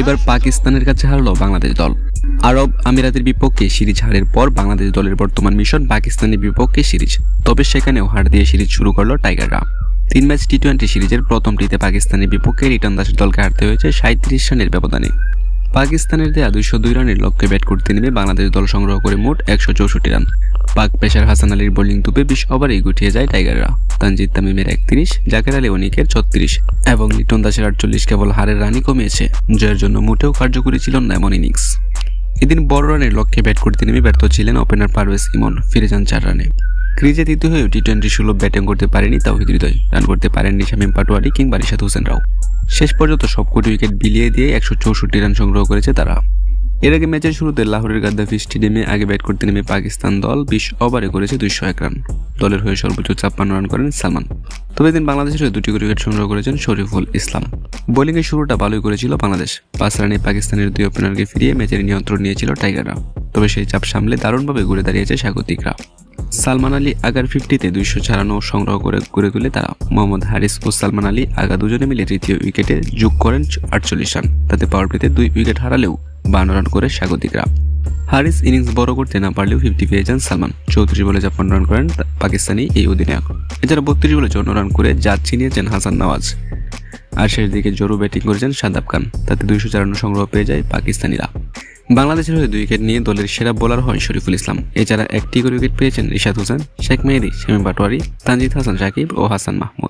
এবার পাকিস্তানের কাছে হারলো বাংলাদেশ দল। আরব আমিরাতের বিপক্ষে সিরিজ হারের পর বাংলাদেশ দলের বর্তমান মিশন পাকিস্তানের বিপক্ষে সিরিজ। তবে সেখানেও হার দিয়ে সিরিজ শুরু করল টাইগাররা। তিন ম্যাচ টি টোয়েন্টি সিরিজের প্রথমটিতে পাকিস্তানের বিপক্ষে রিটার্ন দাসের দলকে হারতে হয়েছে সাঁত্রিশ রানের ব্যবধানে। পাকিস্তানের দেয়া দুইশো দুই রানের লক্ষ্যে ব্যাট করতে নেমে বাংলাদেশ দল সংগ্রহ করে মোট একশো চৌষট্টি রান। পাক পেশার হাসান আলীর বোলিং তুপে বিশ ওভারেই গুটিয়ে যায় টাইগাররা। তানজিদ তামিমের একত্রিশ, জাকের আলী অনিকের ছত্রিশ এবং লিটন দাসের আটচল্লিশ কেবল হারের রানই কমিয়েছে, জয়ের জন্য মোটেও কার্যকরী ছিল না এমন ইনিংস। এদিন বড় রানের লক্ষ্যে ব্যাট করতে নেমে ব্যর্থ ছিলেন ওপেনার পারভেজ ইমন, ফিরে যান চার রানে। ক্রিজে দ্বিতীয় হয়েও টি টোয়েন্টি সুলভ ব্যাটিং করতে পারেনি তাওহিদ হৃদয়, রান করতে পারেননি শামীম পাটোয়ারি কিংবা রিশাদ হোসেনরাও। শেষ পর্যন্ত সবকটি উইকেট বিলিয়ে দিয়ে একশো চৌষট্টি রান সংগ্রহ করেছে তারা। এর আগে ম্যাচের শুরুতে লাহোরের গাদ্দাফি স্টেডিয়ামে আগে ব্যাট করতে নেমে পাকিস্তান দল বিশ ওভারে করেছে দুইশো এক রান। দলের হয়ে সর্বোচ্চ ছাপ্পান্ন রান করেন সালমান। তবে দিন বাংলাদেশের হয়ে দুটি উইকেট সংগ্রহ করেছেন শরীফুল ইসলাম। বোলিংয়ের শুরুটা ভালোই করেছিল বাংলাদেশ। পাঁচ রানে পাকিস্তানের দুই ওপেনারকে ফিরিয়ে ম্যাচের নিয়ন্ত্রণ নিয়েছিল টাইগাররা। তবে সেই চাপ সামলে দারুণভাবে ঘুরে দাঁড়িয়েছে স্বাগতিকরা। সালমান আলী আগার ফিফটিতে দুইশো ছাড়ানো সংগ্রহ করে, গড়ে তুলে তারা মোহাম্মদ হারিস ও সালমান আলী আগা দুজনে মিলে তৃতীয় উইকেটে যোগ করেন আটচল্লিশ রান। তাতে পাওয়ার প্লেতে দুই উইকেট হারালেও বান্ন রান করে স্বাগতিকরা। হারিস ইনিংস বড় করতে না পারলেও ফিফটি পেয়ে যান সালমান। চৌত্রিশ বলে ছাপ্পান্ন রান করেন পাকিস্তানি এই অধিনায়ক। এছাড়া বত্রিশ বলে চৌন্ন রান করে জাত ছিনিয়েছেন হাসান নওয়াজ। আর শেষ দিকে জোরু ব্যাটিং করেছেন সাদাব খান। তাতে দুইশো চারান্ন সংগ্রহ পেয়ে যায় পাকিস্তানিরা। বাংলাদেশের হয়ে দুই উইকেট নিয়ে দলের সেরা বোলার হন শরীফুল ইসলাম। এছাড়া একটি করে উইকেট পেয়েছেন রিশাদ হোসেন, শেখ মেহেদি, শামীম পাটোয়ারি, তানজিদ হাসান সাকিব ও হাসান মাহমুদ।